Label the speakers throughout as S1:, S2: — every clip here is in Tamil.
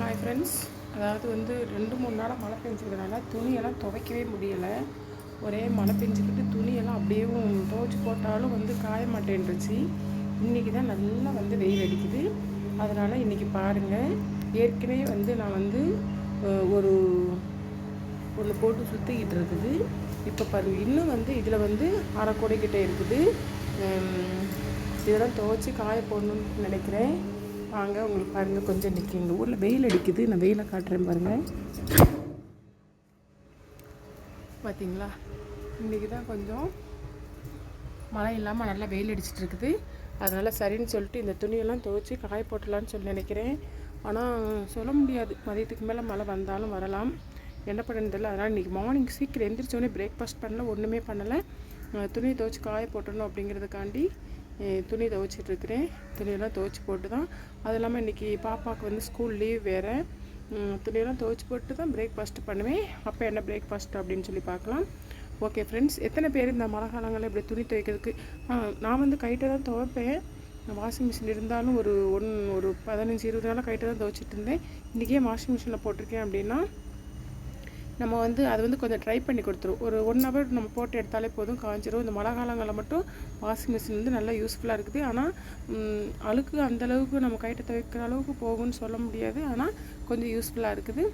S1: ஹாய் ஃப்ரெண்ட்ஸ் அதாவது வந்து ரெண்டு மூணு நாளாக மழை பெஞ்சதுனால துணியெல்லாம் துவைக்கவே முடியலை. ஒரே மழை பெஞ்சுக்கிட்டு துணியெல்லாம் அப்படியே துவைச்சி போட்டாலும் வந்து காய மாட்டேன்ருச்சு இன்றைக்கி தான் நல்லா வந்து வெயில் அடிக்குது. அதனால் இன்றைக்கி பாருங்கள் ஏற்கனவே வந்து நான் வந்து ஒரு ஒன்று போட்டு சுற்றிக்கிட்டு இருக்குது. இப்போ பாருங்க. இன்னும் வந்து இதில் வந்து அரை கூடைக்கிட்ட இருக்குது. இதெல்லாம் துவைச்சி காய போடணும்னு நினைக்கிறேன். வாங்க உங்களுக்கு பாருங்கள் கொஞ்சம் இன்றைக்கி எங்கள் ஊரில் வெயில் அடிக்குது. நான் வெயிலை காட்டுறேன் பாருங்கள் பார்த்தீங்களா இன்றைக்கி தான் கொஞ்சம் மழை இல்லாமல் நல்லா வெயில் அடிச்சிட்டு இருக்குது. அதனால் சரின்னு சொல்லிட்டு இந்த துணியெல்லாம் துவைச்சி காய போட்டலான்னு சொல்லி நினைக்கிறேன். ஆனால் சொல்ல முடியாது. மதியத்துக்கு மேலே மழை வந்தாலும் வரலாம். என்ன பண்ணுறது தெரியல. அதனால் இன்றைக்கி மார்னிங் சீக்கிரம் எந்திரிச்சோடனே பிரேக்ஃபாஸ்ட் பண்ணல ஒன்றுமே பண்ணலை. துணியை துணி துவைச்சி காய போட்டணும் அப்படிங்கிறதுக்காண்டி துணி துவைச்சிட்ருக்கிறேன். துணியெல்லாம் துவைச்சி போட்டு தான் அது இல்லாமல் இன்றைக்கி பாப்பாவுக்கு வந்து ஸ்கூல் லீவ் வேறு. துணியெல்லாம் துவைச்சி போட்டு தான் பிரேக்ஃபாஸ்ட் பண்ணுவேன். அப்போ என்ன பிரேக்ஃபாஸ்ட் அப்படின்னு சொல்லி பார்க்கலாம். ஓகே ஃப்ரெண்ட்ஸ் எத்தனை பேர் இந்த மழை காலங்களில் இப்படி துணி துவைக்கிறதுக்கு? நான் வந்து கைட்டை தான் துவைப்பேன். வாஷிங் மிஷின் இருந்தாலும் ஒரு ஒன் ஒரு பதினஞ்சு இருபது நாளாக கைட்டை தான் துவைச்சிட்டு இருந்தேன் இன்றைக்கே வாஷிங் மிஷினில் போட்டிருக்கேன் அப்படின்னா நம்ம வந்து அது வந்து கொஞ்சம் ட்ரை பண்ணி கொடுத்துரும். ஒரு ஒன் ஹவர் நம்ம போட்டு எடுத்தாலே போதும் காஞ்சிரும். இந்த மழை காலங்களில் மட்டும் வாஷிங் மிஷின் வந்து நல்லா யூஸ்ஃபுல்லாக இருக்குது. ஆனால் அழுக்கு அந்தளவுக்கு நம்ம கைட்டை துவைக்கிற அளவுக்கு போகும்னு சொல்ல முடியாது. ஆனால் கொஞ்சம் யூஸ்ஃபுல்லாக இருக்குது.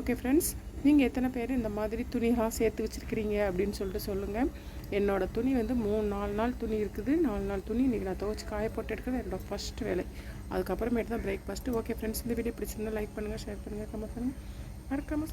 S1: ஓகே ஃப்ரெண்ட்ஸ் நீங்கள் எத்தனை பேர் இந்த மாதிரி துணியெல்லாம் சேர்த்து வச்சுருக்கிறீங்க அப்படின்னு சொல்லிட்டு சொல்லுங்கள் என்னோடய துணி வந்து மூணு நாலு நாள் துணி இருக்குது. நாலு நாள் துணி இன்றைக்கி நான் துவச்சி காய போட்டு எடுக்கிறது என்னோடய ஃபஸ்ட் வேலை. அதுக்கப்புறமேட்டு தான் பிரேக்ஃபாஸ்ட்டு ஓகே ஃப்ரெண்ட்ஸ் இந்த வீடியோ பிடிச்சிருந்தா லைக் பண்ணுங்கள் ஷேர் பண்ணுங்கள் கமெண்ட் பண்ணுங்கள் மறக்காமல்